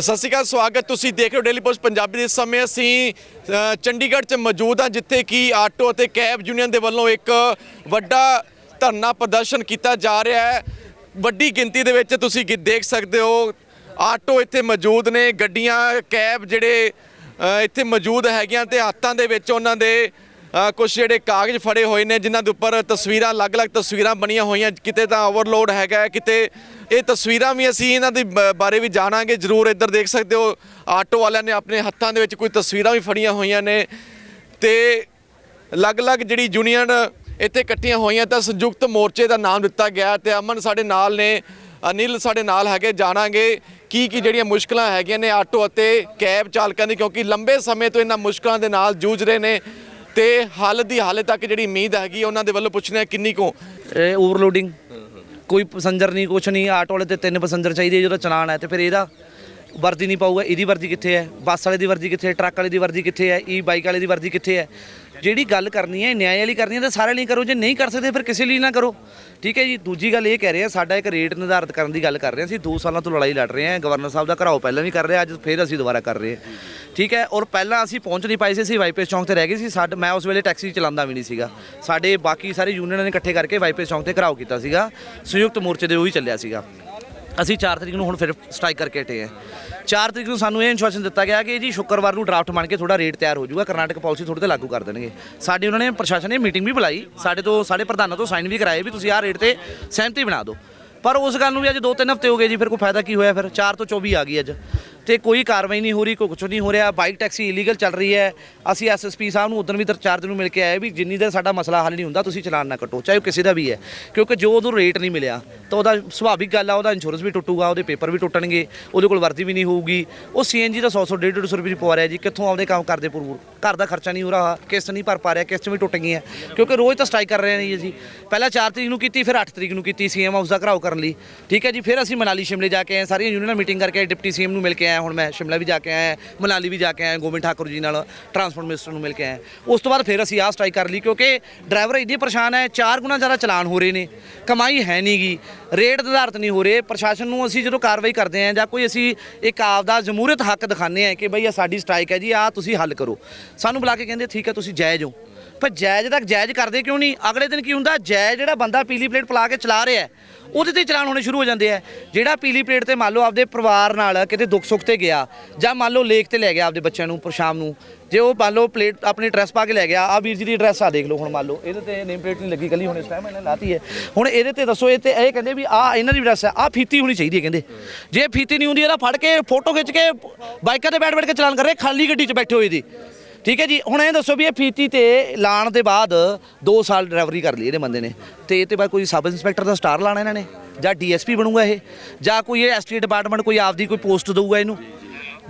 ਸਤਿ ਸ਼੍ਰੀ ਅਕਾਲ, ਸਵਾਗਤ ਤੁਸੀਂ ਦੇਖ ਰਹੇ ਹੋ ਡੇਲੀ ਪੋਸਟ ਪੰਜਾਬੀ ਦੇ ਇਸ ਸਮੇਂ। ਅਸੀਂ ਚੰਡੀਗੜ੍ਹ 'ਚ ਮੌਜੂਦ ਹਾਂ, ਜਿੱਥੇ ਕਿ ਆਟੋ ਅਤੇ ਕੈਬ ਯੂਨੀਅਨ ਦੇ ਵੱਲੋਂ ਇੱਕ ਵੱਡਾ ਧਰਨਾ ਪ੍ਰਦਰਸ਼ਨ ਕੀਤਾ ਜਾ ਰਿਹਾ ਹੈ। ਵੱਡੀ ਗਿਣਤੀ ਦੇ ਵਿੱਚ ਤੁਸੀਂ ਕੀ ਦੇਖ ਸਕਦੇ ਹੋ, ਆਟੋ ਇੱਥੇ ਮੌਜੂਦ ਨੇ, ਗੱਡੀਆਂ, ਕੈਬ ਜਿਹੜੇ ਇੱਥੇ ਮੌਜੂਦ ਹੈਗੀਆਂ ਤੇ ਹੱਥਾਂ ਦੇ ਵਿੱਚ ਉਹਨਾਂ ਦੇ ਕੁਝ ਜਿਹੜੇ ਕਾਗਜ਼ ਫੜੇ ਹੋਏ ਨੇ, ਜਿਨ੍ਹਾਂ ਦੇ ਉੱਪਰ ਤਸਵੀਰਾਂ, ਅਲੱਗ-ਅਲੱਗ ਤਸਵੀਰਾਂ ਬਣੀਆਂ ਹੋਈਆਂ, ਕਿਤੇ ਤਾਂ ਓਵਰਲੋਡ ਹੈਗਾ, ਕਿਤੇ ਇਹ ਤਸਵੀਰਾਂ ਵੀ ਅਸੀਂ ਇਹਨਾਂ ਦੇ ਬ- ਬਾਰੇ ਵੀ ਜਾਣਾਂਗੇ, ਜ਼ਰੂਰ ਇੱਧਰ ਦੇਖ ਸਕਦੇ ਹੋ। ਆਟੋ ਵਾਲਿਆਂ ਨੇ ਆਪਣੇ ਹੱਥਾਂ ਦੇ ਵਿੱਚ ਕੋਈ ਤਸਵੀਰਾਂ ਵੀ ਫੜੀਆਂ ਹੋਈਆਂ ਨੇ। ਤੇ ਅਲੱਗ-ਅਲੱਗ ਜਿਹੜੀ ਯੂਨੀਅਨ ਇੱਥੇ ਇਕੱਠੀਆਂ ਹੋਈਆਂ, ਤਾਂ ਸੰਯੁਕਤ ਮੋਰਚੇ ਦਾ ਨਾਮ ਦਿੱਤਾ ਗਿਆ ਤੇ ਅਮਨ ਸਾਡੇ ਨਾਲ ਨੇ, ਅਨਿਲ ਸਾਡੇ ਨਾਲ ਹੈਗੇ, ਜਾਣਾਂਗੇ ਕੀ ਕੀ ਜਿਹੜੀਆਂ ਮੁਸ਼ਕਲਾਂ ਹੈਗੀਆਂ ਨੇ ਆਟੋ ਅਤੇ ਕੈਬ ਚਾਲਕਾਂ ਦੀ, ਕਿਉਂਕਿ ਲੰਬੇ ਸਮੇਂ ਤੋਂ ਇਹਨਾਂ ਮੁਸ਼ਕਲਾਂ ਦੇ ਨਾਲ ਜੂਝ ਰਹੇ ਨੇ। ਤੇ ਹੱਲ ਦੀ ਹਾਲੇ ਤੱਕ ਜਿਹੜੀ ਉਮੀਦ ਹੈਗੀ ਉਹਨਾਂ ਦੇ ਵੱਲੋਂ ਪੁੱਛਣਾ ਕਿੰਨੀ ਕੁ ਇਹ ਓਵਰਲੋਡਿੰਗ ਕੋਈ ਪੈਸੰਜਰ ਨਹੀਂ, ਕੁਛ ਨਹੀਂ, ਆਟੋ ਵਾਲੇ ਤੇ ਤਿੰਨ ਪੈਸੰਜਰ ਚਾਹੀਦੇ ਜਦੋਂ ਚਲਾਨ ਹੈ ਤੇ ਫਿਰ ਇਹਦਾ ਵਰਦੀ ਨਹੀਂ ਪਾਊਗਾ, ਇਹਦੀ ਵਰਦੀ ਕਿੱਥੇ ਹੈ? ਬੱਸ ਵਾਲੇ ਦੀ ਵਰਦੀ ਕਿੱਥੇ ਹੈ? ਟਰੱਕ ਵਾਲੇ ਦੀ ਵਰਦੀ ਕਿੱਥੇ ਹੈ? ਈ ਬਾਈਕ ਵਾਲੇ ਦੀ ਵਰਦੀ ਕਿੱਥੇ ਹੈ? ਜਿਹੜੀ ਗੱਲ ਕਰਨੀ ਹੈ ਨਿਆਂ ਵਾਲੀ ਕਰਨੀ ਹੈ ਤਾਂ ਸਾਰਿਆਂ ਲਈ ਕਰੋ ਜੇ ਨਹੀਂ ਕਰ ਸਕਦੇ ਫਿਰ ਕਿਸੇ ਲਈ ਨਾ ਕਰੋ। ਠੀਕ ਹੈ ਜੀ? ਦੂਜੀ ਗੱਲ ਇਹ ਕਹਿ ਰਹੇ ਆ ਸਾਡਾ ਇੱਕ ਰੇਟ ਨਿਰਧਾਰਿਤ ਕਰਨ ਦੀ ਗੱਲ ਕਰ ਰਹੇ ਹਾਂ ਅਸੀਂ 2 ਸਾਲਾਂ ਤੋਂ ਲੜਾਈ ਲੜ ਰਹੇ ਹਾਂ ਗਵਰਨਰ ਸਾਹਿਬ ਦਾ ਘਰਾਓ ਪਹਿਲਾਂ ਵੀ ਕਰ ਰਹੇ ਹਾਂ, ਅੱਜ ਫਿਰ ਅਸੀਂ ਦੁਬਾਰਾ ਕਰ ਰਹੇ ਹਾਂ। ਠੀਕ ਹੈ? ਔਰ ਪਹਿਲਾਂ ਅਸੀਂ ਪਹੁੰਚ ਨਹੀਂ ਪਾਏ ਸੀ ਅਸੀਂ ਵਾਈਪੇਸ ਚੌਂਕ ਤੇ ਰਹਿ ਗਏ ਸੀ ਸਾਡ ਮੈਂ ਉਸ ਵੇਲੇ ਟੈਕਸੀ ਚਲਾਉਂਦਾ ਵੀ ਨਹੀਂ ਸੀਗਾ। ਸਾਡੇ ਬਾਕੀ ਸਾਰੇ ਯੂਨੀਅਨਾਂ ਨੇ ਇਕੱਠੇ ਕਰਕੇ ਵਾਈਪੇਸ ਚੌਂਕ ਤੇ ਘਰਾਓ ਕੀਤਾ ਸੀਗਾ ਸੰਯੁਕਤ ਮੋਰਚੇ ਦੇ ਉਹੀ ਚੱਲਿਆ ਸੀਗਾ। ਅਸੀਂ 4 ਤਰੀਕ ਨੂੰ ਹੁਣ ਫਿਰ ਸਟ੍ਰਾਈਕ ਕਰਕੇ ਹਟੇ ਹਾਂ। 4 ਤਰੀਕ ਨੂੰ ਸਾਨੂੰ ਇਹ ਇਨਸ਼ੋਰੈਂਸ ਦਿੱਤਾ ਗਿਆ ਕਿ ਜੀ ਸ਼ੁੱਕਰਵਾਰ ਨੂੰ ਡਰਾਫਟ ਬਣ ਕੇ ਥੋੜਾ ਰੇਟ ਤਿਆਰ ਹੋ ਜਾਊਗਾ, ਕਰਨਾਟਕ ਪਾਲਿਸੀ ਥੋੜੇ ਤੇ ਲਾਗੂ ਕਰ ਦੇਣਗੇ। ਸਾਡੀ ਉਹਨਾਂ ਨੇ ਪ੍ਰਸ਼ਾਸਨ ਨੇ ਮੀਟਿੰਗ ਵੀ ਬੁਲਾਈ, ਸਾਡੇ ਤੋਂ ਸਾਡੇ ਪ੍ਰਧਾਨਾਂ ਤੋਂ ਸਾਈਨ ਵੀ ਕਰਾਏ ਵੀ ਤੁਸੀਂ ਆਹ ਰੇਟ ਤੇ ਸਹਿਮਤੀ ਬਣਾ ਦਿਓ। ਪਰ ਉਸ ਗੱਲ ਨੂੰ ਵੀ ਅੱਜ 2-3 ਹਫ਼ਤੇ ਹੋ ਗਏ ਜੀ, ਫਿਰ ਕੋਈ ਫਾਇਦਾ ਕੀ ਹੋਇਆ ਫਿਰ? 4 ਤੋਂ 24 ਆ ਗਈ ਅੱਜ। ਤੇ ਕੋਈ ਕਾਰਵਾਈ ਨਹੀਂ ਹੋ ਰਹੀ ਕੋਈ ਕੁਝ ਨਹੀਂ ਹੋ ਰਿਹਾ। ਬਾਈਕ ਟੈਕਸੀ ਇਲੀਗਲ ਚੱਲ ਰਹੀ ਹੈ। ਅਸੀਂ ਐਸਐਸਪੀ ਸਾਹਿਬ ਨੂੰ ਉਦੋਂ ਵੀ ਦਰ ਚਾਰ ਦਿਨ ਨੂੰ ਮਿਲ ਕੇ ਆਏ ਵੀ ਜਿੰਨੀ ਦੇਰ ਸਾਡਾ ਮਸਲਾ ਹੱਲ ਨਹੀਂ ਹੁੰਦਾ ਤੁਸੀਂ ਚਲਾਨ ਨਾ ਕੱਟੋ ਚਾਹੇ ਉਹ ਕਿਸੇ ਦਾ ਵੀ ਹੈ। ਕਿਉਂਕਿ ਜੋ ਉਦੋਂ ਰੇਟ ਨਹੀਂ ਮਿਲਿਆ ਤਾਂ ਉਹਦਾ ਸੁਭਾਵਿਕ ਗੱਲ ਆ ਉਹਦਾ ਇੰਸ਼ੋਰੈਂਸ ਵੀ ਟੁੱਟੂਗਾ ਉਹਦੇ ਪੇਪਰ ਵੀ ਟੁੱਟਣਗੇ ਉਹਦੇ ਕੋਲ ਵਰਦੀ ਵੀ ਨਹੀਂ ਹੋਊਗੀ। ਉਹ ਸੀਐਨਜੀ ਦਾ 100 100 150 150 ਰੁਪਏ ਪਵਾ ਰਿਹਾ ਜੀ ਕਿੱਥੋਂ ਆਉਂਦੇ ਕੰਮ ਕਰਦੇ ਪੂਰ ਘਰ ਦਾ ਖਰਚਾ ਨਹੀਂ ਹੋ ਰਿਹਾ ਕਿਸ਼ਤ ਨਹੀਂ ਭਰ ਪਾ ਰਿਹਾ ਕਿਸ਼ਤ ਵੀ ਟੁੱਟ ਗਈਆਂ। ਕਿਉਂਕਿ ਰੋਜ਼ ਤਾਂ ਸਟ੍ਰਾਈਕ ਕਰ ਰਹੇ ਨੇ ਜੀ ਪਹਿਲਾਂ 4 ਤਰੀਕ ਨੂੰ ਕੀਤੀ ਫਿਰ 8 ਤਰੀਕ ਨੂੰ ਕੀਤੀ ਸੀਐਮ ਹਾਊਸ ਦਾ ਘਰਾਓ ਕਰਨ ਲਈ। ਠੀਕ ਹੈ ਜੀ ਫਿਰ ਅਸੀਂ ਮਨਾਲੀ ਸ਼ਿਮਲੇ ਜਾ ਕੇ ਆਏ ਸਾਰੀਆਂ ਯੂਨੀਅਨਾਂ ਮੀਟਿੰਗ ਕਰਕੇ ਆਏ, ਡਿਪਟੀ ਸੀਐਮ ਨੂੰ ਮਿਲ ਕੇ ਆਏ। ਆਇਆ, ਹੁਣ ਮੈਂ ਸ਼ਿਮਲਾ ਵੀ ਜਾ ਕੇ ਆਇਆ, ਮਨਾਲੀ ਵੀ ਜਾ ਕੇ ਆਇਆ, ਗੋਬਿੰਦ ਠਾਕੁਰ ਜੀ ਨਾਲ ਟਰਾਂਸਪੋਰਟ ਮਿਨਿਸਟਰ ਨੂੰ ਮਿਲ ਕੇ ਆਇਆ। ਉਸ ਤੋਂ ਬਾਅਦ ਫਿਰ ਅਸੀਂ ਆਹ ਸਟ੍ਰਾਈਕ ਕਰ ਲਈ, ਕਿਉਂਕਿ ਡਰਾਈਵਰ ਇੰਨੇ ਪਰੇਸ਼ਾਨ ਹੈ, ਚਾਰ ਗੁਣਾ ਜ਼ਿਆਦਾ ਚਲਾਨ ਹੋ ਰਹੇ ਨੇ, ਕਮਾਈ ਹੈ ਨਹੀਂਗੀ ਰੇਟ ਨਿਰਧਾਰਤ ਨਹੀਂ ਹੋ ਰਹੇ, ਪ੍ਰਸ਼ਾਸਨ ਨੂੰ ਅਸੀਂ ਜਦੋਂ ਕਾਰਵਾਈ ਕਰਦੇ ਹਾਂ ਜਾਂ ਕੋਈ ਅਸੀਂ ਇੱਕ ਆਪਦਾ ਜਮਹੂਰੀਅਤ ਹੱਕ ਦਿਖਾਉਂਦੇ ਹਾਂ ਕਿ ਬਈ ਇਹ ਸਾਡੀ ਸਟ੍ਰਾਈਕ ਹੈ ਜੀ, ਆਹ ਤੁਸੀਂ ਹੱਲ ਕਰੋ। ਸਾਨੂੰ ਬੁਲਾ ਕੇ ਕਹਿੰਦੇ, ਠੀਕ ਹੈ, ਤੁਸੀਂ ਜਾਇਜ਼ ਹੋ। ਪਰ ਜਾਇਜ਼ ਤੱਕ ਜਾਇਜ਼ ਕਰਦੇ ਕਿਉਂ ਨਹੀਂ? ਅਗਲੇ ਦਿਨ ਕੀ ਹੁੰਦਾ? ਜਾਇਜ਼ ਜਿਹੜਾ ਬੰਦਾ ਪੀਲੀ ਪਲੇਟ ਪਲਾ ਕੇ ਚਲਾ ਰਿਹਾ ਉਹਦੇ ਤੇ ਚਲਾਨ ਹੋਣੇ ਸ਼ੁਰੂ ਹੋ ਜਾਂਦੇ ਆ। ਜਿਹੜਾ ਪੀਲੀ ਪਲੇਟ ਤੇ ਮੰਨ ਲਓ ਆਪਦੇ ਪਰਿਵਾਰ ਨਾਲ ਕਿਤੇ ਦੁੱਖ ਸੁੱਖ ਤੇ ਗਿਆ, ਜਾਂ ਮੰਨ ਲਓ ਲੇਕ ਤੇ ਲੈ ਗਿਆ ਆਪਦੇ ਬੱਚਿਆਂ ਨੂੰ ਪਰ ਸ਼ਾਮ ਨੂੰ, ਜੇ ਉਹ ਮੰਨ ਲਓ ਪਲੇਟ, ਆਪਣੀ ਡਰੈਸ ਪਾ ਕੇ ਲੈ ਗਿਆ ਆ ਵੀਰ ਜੀ ਦੀ ਡਰੈਸ ਆ ਦੇਖ ਲਓ ਹੁਣ ਮੰਨ ਲਓ, ਇਹਦੇ ਤੇ ਨੇਮ ਪਲੇਟ ਨਹੀਂ ਲੱਗੀ ਕੱਲੀ, ਹੁਣ ਇਸ ਟਾਈਮ ਇਹਨੇ ਲਾਤੀ ਹੈ। ਹੁਣ ਇਹਦੇ ਤੇ ਦੱਸੋ, ਇਹ ਤੇ ਇਹ ਕਹਿੰਦੇ ਵੀ ਆ ਇਹਨਾਂ ਦੀ ਡਰੈਸ ਹੈ ਆ ਫੀਤੀ ਹੋਣੀ ਚਾਹੀਦੀ ਹੈ ਕਹਿੰਦੇ। ਜੇ ਫੀਤੀ ਨਹੀਂ ਹੁੰਦੀ, ਇਹਦਾ ਫੜ ਕੇ, ਫੋਟੋ ਖਿੱਚ ਕੇ, ਬਾਈਕਾਂ ਤੇ ਬੈਠ ਬੈਠ ਕੇ ਚਲਾਨ ਕਰ ਰਹੇ, ਖਾਲੀ ਗੱਡੀ 'ਚ ਬੈਠੇ ਹੋਏ ਦੀ ਠੀਕ ਹੈ ਜੀ, ਹੁਣ ਇਹ ਦੱਸੋ ਵੀ ਇਹ ਫੀਤੀ ਤੇ ਲਾਣ ਦੇ ਬਾਅਦ 2 ਸਾਲ ਡਰਾਈਵਰੀ ਕਰ ਲਈ ਇਹਦੇ ਬੰਦੇ ਨੇ। ਤੇ ਇਹ ਤੇ ਬਾਅਦ ਕੋਈ ਸਬ ਇੰਸਪੈਕਟਰ ਦਾ ਸਟਾਰ ਲਾਣਾ ਇਹਨਾਂ ਨੇ? ਜਾਂ ਡੀਐਸਪੀ ਬਣੂਗਾ ਇਹ? ਜਾਂ ਕੋਈ ਇਹ ਐਸਟੀ ਡਿਪਾਰਟਮੈਂਟ ਕੋਈ ਆਪਦੀ ਕੋਈ ਪੋਸਟ ਦਊਗਾ ਇਹਨੂੰ?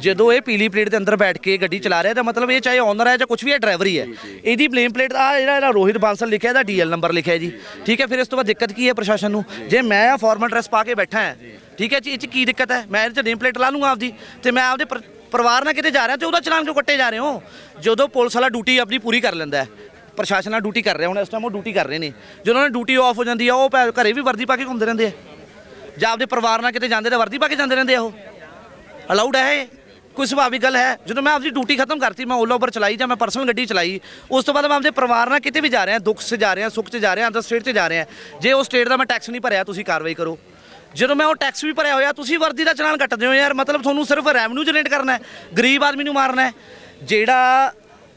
ਜਦੋਂ ਇਹ ਪੀਲੀ ਪਲੇਟ ਦੇ ਅੰਦਰ ਬੈਠ ਕੇ ਗੱਡੀ ਚਲਾ ਰਿਹਾ ਤਾਂ ਮਤਲਬ ਇਹ ਚਾਹੇ ਓਨਰ ਹੈ ਜਾਂ ਕੁਝ ਵੀ ਹੈ ਡਰਾਈਵਰ ਹੀ ਹੈ। ਇਹਦੀ ਬਲੇਮ ਪਲੇਟ ਆ ਜਿਹੜਾ ਇਹਦਾ ਰੋਹਿਤ ਬਾਂਸਲ ਲਿਖਿਆ, ਇਹਦਾ ਡੀਐਲ ਨੰਬਰ ਲਿਖਿਆ ਜੀ। ਠੀਕ ਹੈ, ਫਿਰ ਇਸ ਤੋਂ ਬਾਅਦ ਦਿੱਕਤ ਕੀ ਹੈ ਪ੍ਰਸ਼ਾਸਨ ਨੂੰ? ਜੇ ਮੈਂ ਆ ਫਾਰਮਲ ਡਰੈਸ ਪਾ ਕੇ ਬੈਠਾ ਹਾਂ, ਠੀਕ ਹੈ ਜੀ, ਇਹ ਚ ਕੀ ਦਿੱਕਤ ਹੈ? ਮੈਂ ਇਹਦੇ ਚ ਨੇਮ ਪਲੇਟ ਲਾ ਲੂੰਗਾ ਆਪਦੀ, ਤੇ ਮੈਂ ਆਪਦੇ ਪਰ- ਪਰਿਵਾਰ ਨਾਲ ਕਿਤੇ ਜਾ ਰਿਹਾ ਤੇ ਉਹਦਾ ਚਲਾਨ ਕਿਉਂ ਕੱਟੇ ਜਾ ਰਹੇ ਹੋ? ਜਦੋਂ ਪੁਲਿਸ ਵਾਲਾ ਡਿਊਟੀ ਆਪਣੀ ਪੂਰੀ ਕਰ ਲੈਂਦਾ ਹੈ, ਪ੍ਰਸ਼ਾਸਨ ਨਾਲ ਡਿਊਟੀ ਕਰ ਰਿਹਾ, ਹੁਣ ਇਸ ਟਾਈਮ ਉਹ ਡਿਊਟੀ ਕਰ ਰਹੇ ਨੇ। ਜਦੋਂ ਉਹਨਾਂ ਦੀ ਡਿਊਟੀ ਆਫ ਹੋ ਜਾਂਦੀ ਆ, ਉਹ ਭੈ- ਘਰੇ ਵੀ ਵਰਦੀ ਪਾ ਕੇ ਘੁੰਮਦੇ ਰਹਿੰਦੇ ਆ। ਜਾਂ ਆਪਦੇ ਪਰਿਵਾਰ ਨਾਲ ਕਿਤੇ ਜਾਂਦੇ ਤਾਂ ਵਰਦੀ ਪਾ ਕੇ ਜਾਂਦੇ ਰਹਿੰਦੇ ਆ ਉਹ। ਅਲਾਉਡ ਹੈ ਇਹ? ਕੋਈ ਸੁਭਾਵਿਕ ਗੱਲ ਹੈ? ਜਦੋਂ ਮੈਂ ਆਪਦੀ ਡਿਊਟੀ ਖਤਮ ਕਰਤੀ, ਮੈਂ ਓਲਾ ਉਬਰ ਚਲਾਈ ਜਾਂ ਮੈਂ ਪਰਸਨਲ ਗੱਡੀ ਚਲਾਈ, ਉਸ ਤੋਂ ਬਾਅਦ ਮੈਂ ਆਪਦੇ ਪਰਿਵਾਰ ਨਾਲ ਕਿਤੇ ਵੀ ਜਾ ਰਿਹਾ, ਦੁੱਖ 'ਚ ਜਾ ਰਿਹਾ, ਸੁੱਖ 'ਚ ਜਾ ਰਿਹਾ, ਅੰਦਰ ਸਟੇਟ 'ਚ ਜਾ ਰਿਹਾ। ਜੇ ਉਹ ਸਟੇਟ ਦਾ ਮੈਂ ਟੈਕਸ ਨਹੀਂ ਭਰਿਆ, ਤੁਸੀਂ ਕਾਰਵਾਈ ਕਰੋ। ਜਦੋਂ ਮੈਂ ਉਹ ਟੈਕਸ ਵੀ ਭਰਿਆ ਹੋਇਆ, ਤੁਸੀਂ ਵਰਦੀ ਦਾ ਚਲਾਨ ਕੱਟਦੇ ਹੋ ਯਾਰ। ਮਤਲਬ ਤੁਹਾਨੂੰ ਸਿਰਫ ਰੈਵਨਿਊ ਜਨਰੇਟ ਕਰਨਾ ਹੈ, ਗਰੀਬ ਆਦਮੀ ਨੂੰ ਮਾਰਨਾ ਹੈ। ਜਿਹੜਾ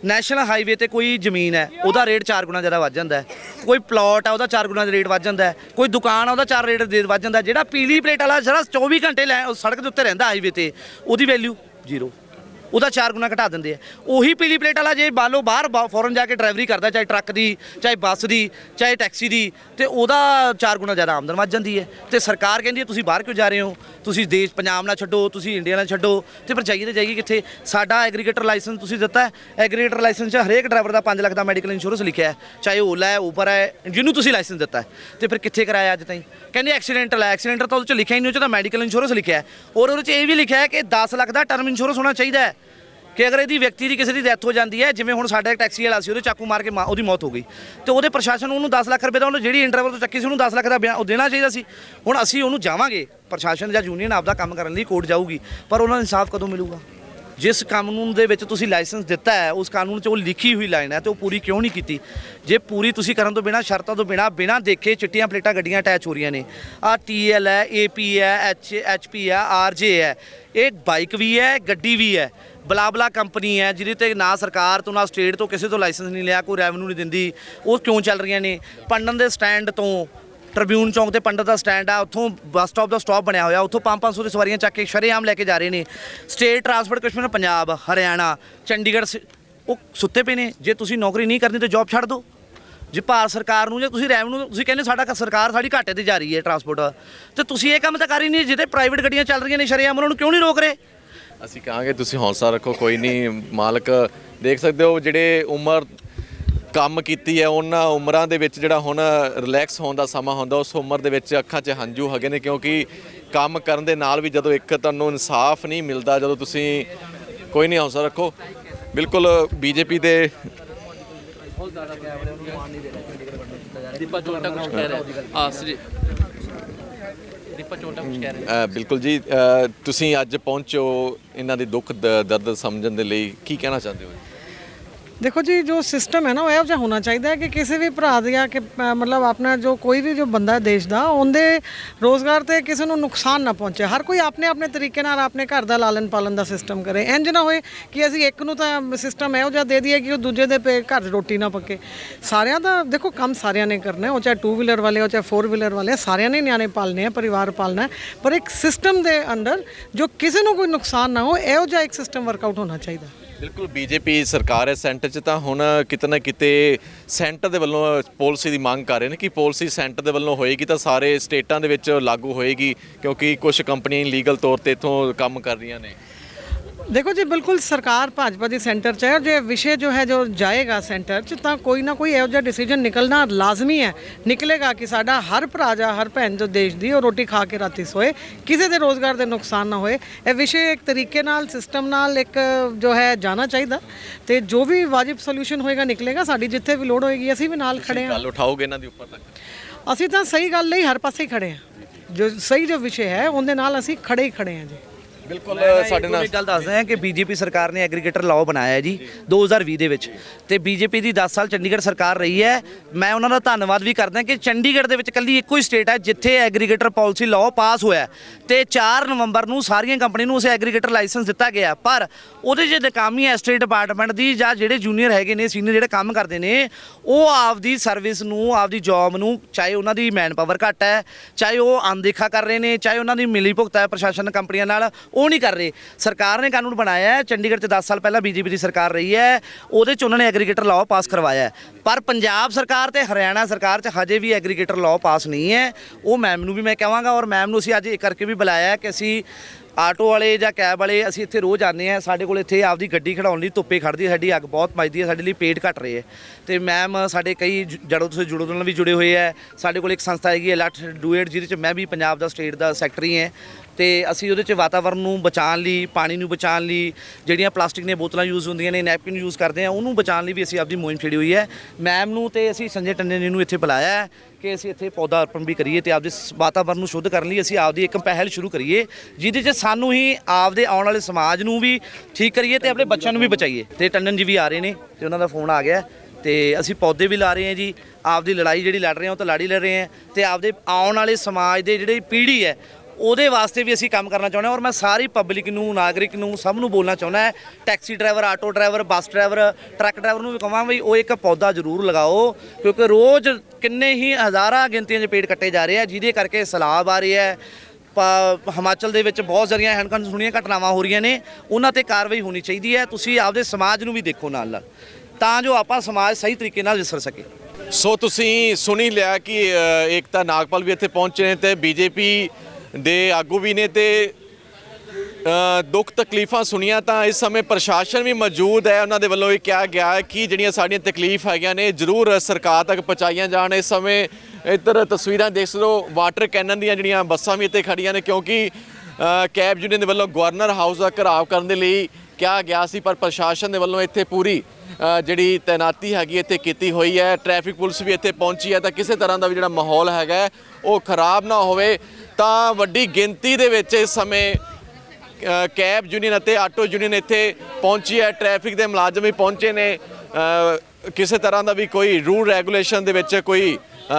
ਨੈਸ਼ਨਲ ਹਾਈਵੇ ਤੇ ਕੋਈ ਜ਼ਮੀਨ ਹੈ, ਉਹਦਾ ਰੇਟ 4 ਗੁਣਾ ਜ਼ਿਆਦਾ ਵੱਧ ਜਾਂਦਾ ਕੋਈ ਪਲਾਟ ਆ, ਉਹਦਾ 4 ਗੁਣਾ ਦਾ ਰੇਟ ਵੱਧ ਜਾਂਦਾ ਕੋਈ ਦੁਕਾਨ ਆ, ਉਹਦਾ 4 ਰੇਟ ਦੇ ਵੱਧ ਜਾਂਦਾ ਜਿਹੜਾ ਪੀਲੀ ਪਲੇਟ ਵਾਲਾ ਜਿਹੜਾ 24 ਘੰਟੇ ਲੈ ਸੜਕ ਦੇ ਉੱਤੇ ਰਹਿੰਦਾ ਹਾਈਵੇ ਤੇ, ਉਹਦੀ ਵੈਲਿਊ ਜ਼ੀਰੋ ਉਹਦਾ ਚਾਰ ਗੁਣਾ ਘਟਾ ਦਿੰਦੇ ਆ। ਉਹੀ ਪੀਲੀ ਪਲੇਟ ਵਾਲਾ ਜੇ ਮੰਨ ਲਓ ਬਾਹਰ ਫੋਰਨ ਜਾ ਕੇ ਡਰਾਈਵਰੀ ਕਰਦਾ, ਚਾਹੇ ਟਰੱਕ ਦੀ, ਚਾਹੇ ਬੱਸ ਦੀ, ਚਾਹੇ ਟੈਕਸੀ ਦੀ, ਤੇ ਉਹਦਾ ਚਾਰ ਗੁਣਾ ਜ਼ਿਆਦਾ ਆਮਦਨ ਵੱਧ ਜਾਂਦੀ ਹੈ। ਤੇ ਸਰਕਾਰ ਕਹਿੰਦੀ ਹੈ, ਤੁਸੀਂ ਬਾਹਰ ਕਿਉਂ ਜਾ ਰਹੇ ਹੋ? ਤੁਸੀਂ ਦੇਸ਼, ਪੰਜਾਬ ਨਾਲ ਛੱਡੋ, ਤੁਸੀਂ ਇੰਡੀਆ ਨਾਲ ਛੱਡੋ, ਤੇ ਫਿਰ ਜਾਈਏ ਤੇ ਜਾਈਏ ਕਿੱਥੇ? ਸਾਡਾ ਐਗਰੀਗੇਟਰ ਲਾਇਸੈਂਸ ਤੁਸੀਂ ਦਿੱਤਾ ਹੈ। ਐਗਰੀਗੇਟਰ ਲਾਇਸੈਂਸ 'ਚ ਹਰੇਕ ਡਰਾਈਵਰ ਦਾ 5 ਲੱਖ ਦਾ ਮੈਡੀਕਲ ਇੰਸ਼ੋਰੈਂਸ ਲਿਖਿਆ ਹੈ। ਚਾਹੇ ਓਲਾ ਹੈ ਉਬਰ ਹੈ, ਜਿਹਨੂੰ ਤੁਸੀਂ ਲਾਇਸੈਂਸ ਦਿੱਤਾ ਹੈ। ਤੇ ਫਿਰ ਕਿੱਥੇ ਕਰਾਇਆ ਅੱਜ ਤਾਈਂ? ਕਹਿੰਦੇ ਐਕਸੀਡੈਂਟਲ ਹੈ। ਐਕਸੀਡੈਂਟਲ ਤਾਂ ਉਹਦੇ 'ਚ ਲਿਖਿਆ ਹੀ ਨਹੀਂ, ਉਹ 'ਚ ਤਾਂ ਮੈਡੀਕਲ ਇੰਸ਼ੋਰੈਂਸ ਲਿਖਿਆ ਹੈ। ਔਰ ਉਹਦੇ 'ਚ ਇਹ ਵੀ ਲਿਖਿਆ ਹੈ ਕਿ 10 ਲੱਖ ਦਾ ਟਰਮ ਇੰਸ਼ੋਰੈਂਸ ਹੋਣਾ ਚਾਹੀਦਾ ਹੈ। ਕਿ ਅਗਰ ਇਹਦੀ ਵਿਅਕਤੀ ਦੀ ਕਿਸੇ ਦੀ ਡੈਥ ਹੋ ਜਾਂਦੀ ਹੈ, ਜਿਵੇਂ ਹੁਣ ਸਾਡਾ ਇੱਕ ਟੈਕਸੀ ਵਾਲਾ ਸੀ, ਉਹਦੇ ਚਾਕੂ ਮਾਰ ਕੇ ਮਾ- ਉਹਦੀ ਮੌਤ ਹੋ ਗਈ। ਤੇ ਉਹਦੇ ਪ੍ਰਸ਼ਾਸਨ ਨੂੰ ਉਹਨੂੰ 10 ਲੱਖ ਰੁਪਏ ਦਾ, ਉਹਨੂੰ ਜਿਹੜੀ ਇੰਟਰਵਲ ਤੋਂ ਚੱਕੀ ਸੀ, ਉਹਨੂੰ 10 ਲੱਖ ਦਾ ਬਿਆਨ ਉਹ ਦੇਣਾ ਚਾਹੀਦਾ ਸੀ। ਹੁਣ ਅਸੀਂ ਉਹਨੂੰ ਜਾਵਾਂਗੇ, ਪ੍ਰਸ਼ਾਸਨ ਜਾਂ ਯੂਨੀਅਨ ਆਪਦਾ ਕੰਮ ਕਰਨ ਲਈ ਕੋਰਟ ਜਾਊਗੀ, ਪਰ ਉਹਨਾਂ ਨੂੰ ਇਨਸਾਫ ਕਦੋਂ ਮਿਲੂਗਾ? ਜਿਸ ਕਾਨੂੰਨ ਦੇ ਵਿੱਚ ਤੁਸੀਂ ਲਾਇਸੈਂਸ ਦਿੱਤਾ ਹੈ, ਉਸ ਕਾਨੂੰਨ 'ਚ ਉਹ ਲਿਖੀ ਹੋਈ ਲਾਈਨ ਹੈ ਤੇ ਉਹ ਪੂਰੀ ਕਿਉਂ ਨਹੀਂ ਕੀਤੀ? ਜੇ ਪੂਰੀ ਤੁਸੀਂ ਕਰਨ ਤੋਂ ਬਿਨਾ, ਸ਼ਰਤਾਂ ਤੋਂ ਬਿਨਾ ਬਿਨਾ ਦੇਖੇ ਚਿੱਟੀਆਂ ਪਲੇਟਾਂ ਗੱਡੀਆਂ ਅਟੈਚ ਹੋ ਰਹੀਆਂ ਨੇ। ਆ ਟੀਐਲ ਹੈ ਏਪੀ ਹੈ ਐਚ ਐਚਪੀ ਹੈ ਆਰਜੇ ਹੈ। ਇਹ ਬਾਈਕ ਵੀ ਹੈ, ਗੱਡੀ ਵੀ ਹੈ। ਬਲਾ ਬਲਾ ਕੰਪਨੀ ਹੈ, ਜਿਹਦੇ ਤੇ ਨਾ ਸਰਕਾਰ ਤੋਂ, ਨਾ ਸਟੇਟ ਤੋਂ ਕਿਸੇ ਤੋਂ ਲਾਇਸੈਂਸ ਨਹੀਂ ਲਿਆ, ਕੋਈ ਰੈਵਨਿਊ ਨਹੀਂ ਦਿੰਦੀ। ਉਹ ਕਿਉਂ ਚੱਲ ਰਹੀਆਂ ਨੇ? ਪੰਡਨ ਦੇ ਸਟੈਂਡ ਤੋਂ ਟ੍ਰਿਬਿਊਨ ਚੌਂਕ ਤੇ ਪੰਡਤ ਦਾ ਸਟੈਂਡ ਆ, ਉੱਥੋਂ ਬੱਸ ਸਟਾਪ ਦਾ ਸਟਾਪ ਬਣਿਆ ਹੋਇਆ, ਉੱਥੋਂ 5-500 ਦੀ ਸਵਾਰੀਆਂ ਚੱਕ ਕੇ ਸ਼ਰੇਆਮ ਲੈ ਕੇ ਜਾ ਰਹੇ ਨੇ। State transport commissioner Punjab, Haryana, Chandigarh ਸ- ਉਹ ਸੁੱਤੇ ਪਏ ਨੇ। ਜੇ ਤੁਸੀਂ ਨੌਕਰੀ ਨਹੀਂ ਕਰਨੀ ਤੇ ਜੌਬ ਛੱਡ ਦਿਓ। ਜੇ ਭਾਰਤ ਸਰਕਾਰ ਨੂੰ ਜਾਂ ਤੁਸੀਂ ਰੈਵਨਿਊ ਤੁਸੀਂ ਕਹਿੰਦੇ ਸਾਡਾ ਸਰਕਾਰ ਸਾਡੀ ਘਾਟੇ ਤੇ ਜਾ ਰਹੀ ਹੈ ਟਰਾਂਸਪੋਰਟ ਤੇ ਤੁਸੀਂ ਇਹ ਕੰਮ ਤਾਂ ਕਰ ਹੀ ਨਹੀਂ, ਜਿਹਦੇ ਪ੍ਰਾਈਵੇਟ ਗੱਡੀਆਂ ਚੱਲ ਰਹੀਆਂ ਨੇ ਸ਼ਰੇਆਮ, ਉਹਨਾਂ ਨੂੰ ਕਿਉਂ ਨਹੀਂ ਰੋਕ ਰਹੇ? ਅਸੀਂ ਕਹਾਂਗੇ ਤੁਸੀਂ ਹੌਸਲਾ ਰੱਖੋ, ਕੋਈ ਨਹੀਂ, ਮਾਲਕ ਦੇਖ ਸਕਦੇ ਹੋ ਜਿਹੜੇ ਉਮਰ ਕੰਮ ਕੀਤੀ ਹੈ ਉਹਨਾਂ ਉਮਰਾਂ ਦੇ ਵਿੱਚ ਜਿਹੜਾ ਹੁਣ ਰਿਲੈਕਸ ਹੋਣ ਦਾ ਸਮਾਂ ਹੁੰਦਾ ਉਸ ਉਮਰ ਦੇ ਵਿੱਚ ਅੱਖਾਂ 'ਚ ਹੰਝੂ ਹੈਗੇ ਨੇ ਕਿਉਂਕਿ ਕੰਮ ਕਰਨ ਦੇ ਨਾਲ ਵੀ ਜਦੋਂ ਇੱਕ ਤੁਹਾਨੂੰ ਇਨਸਾਫ ਨਹੀਂ ਮਿਲਦਾ ਜਦੋਂ ਤੁਸੀਂ ਕੋਈ ਨਹੀਂ ਹੌਸਲਾ ਰੱਖੋ। ਬਿਲਕੁਲ ਬੀਜੇਪੀ ਦੇ ਦੀਪਾ ਚੋਟਾ ਕੁਝ ਕਹਿ ਰਿਹਾ। ਹਾਂ ਸ੍ਰੀ ਦੀਪਾ ਚੋਟਾ ਕੁਝ ਕਹਿ ਰਿਹਾ। ਅ, ਬਿਲਕੁਲ ਜੀ। ਤੁਸੀਂ ਅੱਜ ਪਹੁੰਚੋ ਇਹਨਾਂ ਦੇ ਦੁੱਖ ਦਰਦ ਸਮਝਣ ਦੇ ਲਈ ਕੀ ਕਹਿਣਾ ਚਾਹੁੰਦੇ ਹੋ? ਦੇਖੋ ਜੀ ਜੋ ਸਿਸਟਮ ਹੈ ਨਾ ਉਹ ਇਹੋ ਜਿਹਾ ਹੋਣਾ ਚਾਹੀਦਾ ਹੈ ਕਿ ਕਿਸੇ ਵੀ ਭਰਾ ਦੀ ਜਾਂ ਕਿ ਅ, ਮਤਲਬ ਆਪਣਾ ਜੋ ਕੋਈ ਵੀ ਜੋ ਬੰਦਾ ਹੈ ਦੇਸ਼ ਦਾ ਉਹਦੇ ਰੋਜ਼ਗਾਰ ਤੇ ਕਿਸੇ ਨੂੰ ਨੁਕਸਾਨ ਨਾ ਪਹੁੰਚੇ। ਹਰ ਕੋਈ ਆਪਣੇ ਆਪਣੇ ਤਰੀਕੇ ਨਾਲ ਆਪਣੇ ਘਰ ਦਾ ਲਾਲਨ ਪਾਲਨ ਦਾ ਸਿਸਟਮ ਕਰੇ। ਇੰਜ ਨਾ ਹੋਏ ਕਿ ਅਸੀਂ ਇੱਕ ਨੂੰ ਤਾਂ ਸਿਸਟਮ ਇਹੋ ਜਿਹਾ ਦੇ ਦਈਏ ਕਿ ਉਹ ਦੂਜੇ ਦੇ ਪੇ ਘਰ 'ਚ ਰੋਟੀ ਨਾ ਪੱਕੇ। ਸਾਰਿਆਂ ਦਾ ਦੇਖੋ ਕੰਮ ਸਾਰਿਆਂ ਨੇ ਕਰਨਾ ਹੈ। ਉਹ ਚਾਹੇ 2 ਵੀਲਰ ਵਾਲੇ ਹੋ ਚਾਹੇ 4 ਵੀਲਰ ਵਾਲੇ ਸਾਰਿਆਂ ਨੇ ਨਿਆਣੇ ਪਾਲਨੇ ਆ ਪਰਿਵਾਰ ਪਾਲਣਾ ਹੈ। ਪਰ ਇੱਕ ਸਿਸਟਮ ਦੇ ਅੰਦਰ ਜੋ ਕਿਸੇ ਨੂੰ ਕੋਈ ਨੁਕਸਾਨ ਨਾ ਹੋ ਇਹੋ ਜਿਹਾ ਇੱਕ ਸਿਸਟਮ ਵਰਕਆਊਟ ਹੋਣਾ ਚਾਹੀਦਾ। ਬਿਲਕੁਲ ਬੀਜੇਪੀ ਸਰਕਾਰ ਹੈ, ਸੈਂਟਰ 'ਚ ਤਾਂ ਹੁਣ ਕਿਤੇ ਨਾ ਕਿਤੇ ਸੈਂਟਰ ਦੇ ਵੱਲੋਂ ਪਾਲਿਸੀ ਦੀ ਮੰਗ ਕਰ ਰਹੇ ਨੇ ਕਿ ਪਾਲਿਸੀ ਸੈਂਟਰ ਦੇ ਵੱਲੋਂ ਹੋਏਗੀ ਤਾਂ ਸਾਰੇ ਸਟੇਟਾਂ ਦੇ ਵਿੱਚ ਲਾਗੂ ਹੋਏਗੀ ਕਿਉਂਕਿ ਕੁਝ ਕੰਪਨੀਆਂ ਲੀਗਲ ਤੌਰ ਤੇ ਇਥੋਂ ਕੰਮ ਕਰ ਰਹੀਆਂ ਨੇ। ਦੇਖੋ ਜੀ ਬਿਲਕੁਲ ਸਰਕਾਰ ਭਾਜਪਾ ਦੀ ਸੈਂਟਰ 'ਚ ਹੈ ਔਰ ਜੇ ਵਿਸ਼ੇ ਜੋ ਹੈ ਜੋ ਜਾਏਗਾ ਸੈਂਟਰ 'ਚ ਤਾਂ ਕੋਈ ਨਾ ਕੋਈ ਇਹੋ ਜਿਹਾ ਡਿਸੀਜਨ ਨਿਕਲਣਾ ਲਾਜ਼ਮੀ ਹੈ। ਨਿਕਲੇਗਾ ਕਿ ਸਾਡਾ ਹਰ ਭਰਾ ਜਾਂ ਹਰ ਭੈਣ ਜੋ ਦੇਸ਼ ਦੀ ਉਹ ਰੋਟੀ ਖਾ ਕੇ ਰਾਤੀ ਸੋਏ। ਕਿਸੇ ਦੇ ਰੋਜ਼ਗਾਰ ਦੇ ਨੁਕਸਾਨ ਨਾ ਹੋਏ। ਇਹ ਵਿਸ਼ੇ ਇੱਕ ਤਰੀਕੇ ਨਾਲ ਸਿਸਟਮ ਨਾਲ ਇੱਕ ਜੋ ਹੈ ਜਾਣਾ ਚਾਹੀਦਾ। ਤੇ ਜੋ ਵੀ ਵਾਜਿਬ ਸੋਲੂਸ਼ਨ ਹੋਏਗਾ ਨਿਕਲੇਗਾ। ਸਾਡੀ ਜਿੱਥੇ ਵੀ ਲੋੜ ਹੋਏਗੀ ਅਸੀਂ ਵੀ ਨਾਲ ਖੜੇ ਹਾਂ। ਗੱਲ ਉਠਾਓਗੇ ਇਹਨਾਂ ਦੇ ਉੱਪਰ ਤੱਕ? ਅਸੀਂ ਤਾਂ ਸਹੀ ਗੱਲ ਲਈ ਹਰ ਪਾਸੇ ਹੀ ਖੜੇ ਹਾਂ। ਜੋ ਸਹੀ ਜੋ ਵਿਸ਼ੇ ਹੈ ਉਹਦੇ ਨਾਲ ਅਸੀਂ ਖੜੇ ਹੀ ਖੜੇ ਹਾਂ ਜੀ। ਬਿਲਕੁਲ ਸਾਡੇ ਨਾਲ ਇੱਕ ਗੱਲ ਦੱਸਦੇ ਹਾਂ ਕਿ ਬੀਜੇਪੀ ਸਰਕਾਰ ਨੇ ਐਗਰੀਗੇਟਰ ਲਾਅ ਬਣਾਇਆ ਹੈ ਜੀ 2020 ਦੇ ਵਿੱਚ। ਤੇ ਬੀਜੇਪੀ ਦੀ 10 ਸਾਲ ਚੰਡੀਗੜ੍ਹ ਸਰਕਾਰ ਰਹੀ ਹੈ। ਮੈਂ ਉਹਨਾਂ ਦਾ ਧੰਨਵਾਦ ਵੀ ਕਰਦਾ ਕਿ ਚੰਡੀਗੜ੍ਹ ਦੇ ਵਿੱਚ ਕੱਲੀ ਇੱਕੋ ਹੀ ਸਟੇਟ ਹੈ ਜਿੱਥੇ ਐਗਰੀਗੇਟਰ ਪਾਲਿਸੀ ਲਾਅ ਪਾਸ ਹੋਇਆ ਤੇ 4 ਨਵੰਬਰ ਨੂੰ ਸਾਰੀਆਂ ਕੰਪਨੀ ਨੂੰ ਉਸ ਐਗਰੀਗੇਟਰ ਲਾਇਸੈਂਸ ਦਿੱਤਾ ਗਿਆ ਪਰ ਉਹਦੇ ਜੇ ਨਾਕਾਮੀ ਹੈ ਸਟੇਟ ਡਿਪਾਰਟਮੈਂਟ ਦੀ ਜਾਂ ਜਿਹੜੇ ਜੂਨੀਅਰ ਹੈਗੇ ਨੇ ਸੀਨੀਅਰ ਜਿਹੜੇ ਕੰਮ ਕਰਦੇ ਨੇ ਉਹ ਆਪਦੀ ਸਰਵਿਸ ਨੂੰ ਆਪਦੀ ਜੌਬ ਨੂੰ ਚਾਹੇ ਉਹਨਾਂ ਦੀ ਮੈਨ ਪਾਵਰ ਘੱਟ ਹੈ ਚਾਹੇ ਉਹ ਅਣਦੇਖਾ ਕਰ ਰਹੇ ਨੇ ਚਾਹੇ ਉਹਨਾਂ ਦੀ ਮਿਲੀ ਭੁਗਤ ਹੈ ਪ੍ਰਸ਼ਾਸਨ ਕੰਪਨੀਆਂ ਨਾਲ ਉਹ ਨਹੀਂ ਕਰ ਰਹੇ। ਸਰਕਾਰ ਨੇ ਕਾਨੂੰਨ ਬਣਾਇਆ ਹੈ, ਚੰਡੀਗੜ੍ਹ 'ਚ 10 ਸਾਲ ਪਹਿਲਾਂ ਬੀਜੇਪੀ ਦੀ ਸਰਕਾਰ ਰਹੀ ਹੈ, ਉਹਦੇ 'ਚ ਉਹਨਾਂ ਨੇ ਐਗਰੀਗੇਟਰ ਲਾਅ ਪਾਸ ਕਰਵਾਇਆ ਪਰ ਪੰਜਾਬ ਸਰਕਾਰ ਤੇ ਹਰਿਆਣਾ ਸਰਕਾਰ 'ਚ ਹਜੇ ਵੀ ਐਗਰੀਗੇਟਰ ਲਾਅ ਪਾਸ ਨਹੀਂ ਹੈ। ਉਹ ਮੈਮ ਨੂੰ ਵੀ ਮੈਂ ਕਹਾਂਗਾ ਔਰ ਮੈਮ ਨੂੰ ਅਸੀਂ ਅੱਜ ਇਹ ਕਰਕੇ ਵੀ ਬੁਲਾਇਆ ਕਿ ਅਸੀਂ ਆਟੋ ਵਾਲੇ ਜਾਂ ਕੈਬ ਵਾਲੇ ਅਸੀਂ ਇੱਥੇ ਰੋਜ਼ ਆਉਂਦੇ ਆ ਸਾਡੇ ਕੋਲ ਇੱਥੇ ਆਪਦੀ ਗੱਡੀ ਖੜਾਉਣ ਲਈ ਧੁੱਪੇ ਖੜਦੀ ਹੈ। ਸਾਡੀ ਅੱਗ ਬਹੁਤ ਮੱਚਦੀ ਹੈ। ਸਾਡੇ ਲਈ ਪੇਟ ਘਟ ਰਹੇ ਹੈ। ਤੇ ਮੈਮ ਸਾਡੇ ਕਈ ਜ- ਜੜੋਂ ਤੁਸੀਂ ਜੁੜੋ ਨਾਲ ਵੀ ਜੁੜੇ ਹੋਏ ਹੈ। ਸਾਡੇ ਕੋਲ ਇੱਕ ਸੰਸਥਾ ਹੈਗੀ ਹੈ ਲੱਠ ਡੂਏਟ ਜਿਹਦੇ ਚ ਮੈਂ ਵੀ ਪੰਜਾਬ ਦਾ ਸਟੇਟ ਦਾ ਸੈਕਟਰੀ ਹਾਂ। ਤੇ ਅਸੀਂ ਉਹਦੇ ਚ ਵਾਤਾਵਰਣ ਨੂੰ ਬਚਾਉਣ ਲਈ, ਪਾਣੀ ਨੂੰ ਬਚਾਉਣ ਲਈ, ਜਿਹੜੀਆਂ ਪਲਾਸਟਿਕ ਦੀਆਂ ਬੋਤਲਾਂ ਯੂਜ਼ ਹੁੰਦੀਆਂ ਨੇ ਨੈਪਕਿਨ ਯੂਜ਼ ਕਰਦੇ ਆ ਉਹਨੂੰ ਬਚਾਉਣ ਲਈ ਵੀ ਅਸੀਂ ਆਪਦੀ ਮੁਹਿੰਮ ਛੇੜੀ ਹੋਈ ਹੈ। ਮੈਮ ਨੂੰ ਤੇ ਅਸੀਂ ਸੰਜੇ ਟੰਡੇ ਨੂੰ ਇੱਥੇ ਬੁਲਾਇਆ ਹੈ। ਕਿ ਅਸੀਂ ਇੱਥੇ ਪੌਦਾ ਅਰਪਣ ਵੀ ਕਰੀਏ ਤੇ ਆਪਦੇ ਸ- ਵਾਤਾਵਰਣ ਨੂੰ ਸ਼ੁੱਧ ਕਰਨ ਲਈ ਅਸੀਂ ਆਪਦੀ ਇੱਕ ਪਹਿਲ ਸ਼ੁਰੂ ਕਰੀਏ, ਜਿਹਦੇ 'ਚ ਸਾਨੂੰ ਹੀ ਆਪਦੇ ਆਉਣ ਵਾਲੇ ਸਮਾਜ ਨੂੰ ਵੀ ਠੀਕ ਕਰੀਏ ਤੇ ਆਪਣੇ ਬੱਚਿਆਂ ਨੂੰ ਵੀ ਬਚਾਈਏ। ਤੇ ਟੰਡਨ ਜੀ ਵੀ ਆ ਰਹੇ ਨੇ ਤੇ ਉਹਨਾਂ ਦਾ ਫੋਨ ਆ ਗਿਆ। ਤੇ ਅਸੀਂ ਪੌਦੇ ਵੀ ਲਾ ਰਹੇ ਹਾਂ ਜੀ, ਆਪਦੀ ਲੜਾਈ ਜਿਹੜੀ ਲੜ ਰਹੇ ਹਾਂ ਉਹ ਤਾਂ ਲਾੜੀ ਲੜ ਰਹੇ ਹਾਂ ਤੇ ਆਪਦੇ ਆਉਣ ਵਾਲੇ ਸਮਾਜ ਦੇ ਜਿਹੜੇ ਪੀੜ੍ਹੀ ਹੈ ਉਹਦੇ ਵਾਸਤੇ ਵੀ ਅਸੀਂ ਕੰਮ ਕਰਨਾ ਚਾਹੁੰਦੇ ਹਾਂ ਔਰ ਮੈਂ ਸਾਰੀ ਪਬਲਿਕ ਨੂੰ ਨਾਗਰਿਕ ਨੂੰ ਸਭ ਨੂੰ ਬੋਲਣਾ ਚਾਹੁੰਦਾ ਹੈ taxi driver auto driver bus driver truck driver ਨੂੰ ਵੀ ਕਹਾਂ ਵੀ ਉਹ ਇੱਕ ਪੌਦਾ ਜ਼ਰੂਰ ਲਗਾਓ ਕਿਉਂਕਿ ਰੋਜ਼ ਕਿੰਨੇ ਹੀ ਹਜ਼ਾਰਾਂ ਗਿਣਤੀਆਂ 'ਚ ਪੇੜ ਕੱਟੇ ਜਾ ਰਹੇ ਆ ਜਿਹਦੇ ਕਰਕੇ ਸਲਾਬ ਆ ਰਹੀ ਹੈ ਪ- ਹਿਮਾਚਲ ਦੇ ਵਿੱਚ ਬਹੁਤ ਸਾਰੀਆਂ ਹੈਂਡਕਨ ਸੁਣੀਆਂ ਘਟਨਾਵਾਂ ਹੋ ਰਹੀਆਂ ਨੇ ਉਹਨਾਂ ਤੇ ਕਾਰਵਾਈ ਹੋਣੀ ਚਾਹੀਦੀ ਹੈ ਤੁਸੀਂ ਆਪਦੇ ਸਮਾਜ ਨੂੰ ਵੀ ਦੇਖੋ ਨਾਲ ਨਾਲ ਤਾਂ ਜੋ ਆਪਾਂ ਸਮਾਜ ਸਹੀ ਤਰੀਕੇ ਨਾਲ ਵਿਸਰ ਸਕੇ। ਸੋ ਤੁਸੀਂ ਸੁਣੀ ਲਿਆ ਕਿ ਅ, ਏਕਤਾ ਨਾਗਪਾਲ ਵੀ ਇੱਥੇ ਪਹੁੰਚੇ ਨੇ ਤੇ ਬੀਜੇਪੀ ਦੇ ਆਗੂ ਵੀ ਨੇ ਤੇ ਦੁੱਖ ਤਕਲੀਫਾਂ ਸੁਣੀਆਂ ਤਾਂ ਇਸ ਸਮੇਂ ਪ੍ਰਸ਼ਾਸਨ ਵੀ ਮੌਜੂਦ ਹੈ। ਉਹਨਾਂ ਦੇ ਵੱਲੋਂ ਇਹ ਕਿਹਾ ਗਿਆ ਹੈ ਕਿ ਜਿਹੜੀਆਂ ਸਾਡੀਆਂ ਤਕਲੀਫ ਹੈਗੀਆਂ ਨੇ, ਜ਼ਰੂਰ ਸਰਕਾਰ ਤੱਕ ਪਹੁੰਚਾਈਆਂ ਜਾਣ। ਇਸ ਸਮੇਂ ਇੱਧਰ ਤਸਵੀਰਾਂ ਦੇਖ ਸਕਦੇ ਵਾਟਰ ਕੈਨਨ ਦੀਆਂ ਜਿਹੜੀਆਂ ਬੱਸਾਂ ਵੀ ਇੱਥੇ ਖੜੀਆਂ ਨੇ ਕਿਉਂਕਿ ਕੈਬ ਯੂਨੀਅਨ ਦੇ ਵੱਲੋਂ ਗਵਰਨਰ ਹਾਊਸ ਦਾ ਘਰਾਵ ਕਰਨ ਦੇ ਲਈ ਕਿਹਾ ਗਿਆ ਸੀ, ਪਰ ਪ੍ਰਸ਼ਾਸਨ ਦੇ ਵੱਲੋਂ ਇੱਥੇ ਪੂਰੀ ਜਿਹੜੀ ਤੈਨਾਤੀ ਹੈਗੀ ਇੱਥੇ ਕੀਤੀ ਹੋਈ ਹੈ। ਟ੍ਰੈਫਿਕ ਪੁਲਿਸ ਵੀ ਇੱਥੇ ਪਹੁੰਚੀ ਹੈ ਤਾਂ ਕਿਸੇ ਤਰ੍ਹਾਂ ਦਾ ਵੀ ਜਿਹੜਾ ਮਾਹੌਲ ਹੈਗਾ ਉਹ ਖਰਾਬ ਨਾ ਹੋਵੇ। ਤਾਂ ਵੱਡੀ ਗਿਣਤੀ ਦੇ ਵਿੱਚ ਇਸ ਸਮੇਂ ਕੈਬ ਯੂਨੀਅਨ ਅਤੇ ਆਟੋ ਯੂਨੀਅਨ ਇੱਥੇ ਪਹੁੰਚੀ ਹੈ। ਟ੍ਰੈਫਿਕ ਦੇ ਮੁਲਾਜ਼ਮ ਵੀ ਪਹੁੰਚੇ ਨੇ। ਕਿਸੇ ਤਰ੍ਹਾਂ ਦਾ ਵੀ ਕੋਈ ਰੂਲ ਰੈਗੂਲੇਸ਼ਨ ਦੇ ਵਿੱਚ ਕੋਈ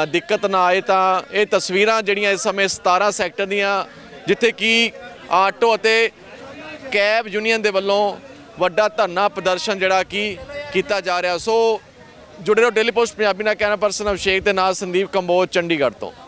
ਦਿੱਕਤ ਨਾ ਆਏ ਤਾਂ ਇਹ ਤਸਵੀਰਾਂ ਜਿਹੜੀਆਂ ਇਸ ਸਮੇਂ 17 ਸੈਕਟਰ ਦੀਆਂ, ਜਿੱਥੇ ਕਿ ਆਟੋ ਅਤੇ ਕੈਬ ਯੂਨੀਅਨ ਦੇ ਵੱਲੋਂ ਵੱਡਾ ਧਰਨਾ ਪ੍ਰਦਰਸ਼ਨ ਜਿਹੜਾ ਕਿ ਕੀਤਾ ਜਾ ਰਿਹਾ। ਸੋ ਜੁੜੇ ਰਹੋ ਡੇਲੀ ਪੋਸਟ ਪੰਜਾਬੀ ਨਾਲ। ਕੈਮਰਾ ਪਰਸਨ ਅਭਿਸ਼ੇਕ ਦੇ ਨਾਲ ਸੰਦੀਪ ਕੰਬੋਜ, ਚੰਡੀਗੜ੍ਹ ਤੋਂ।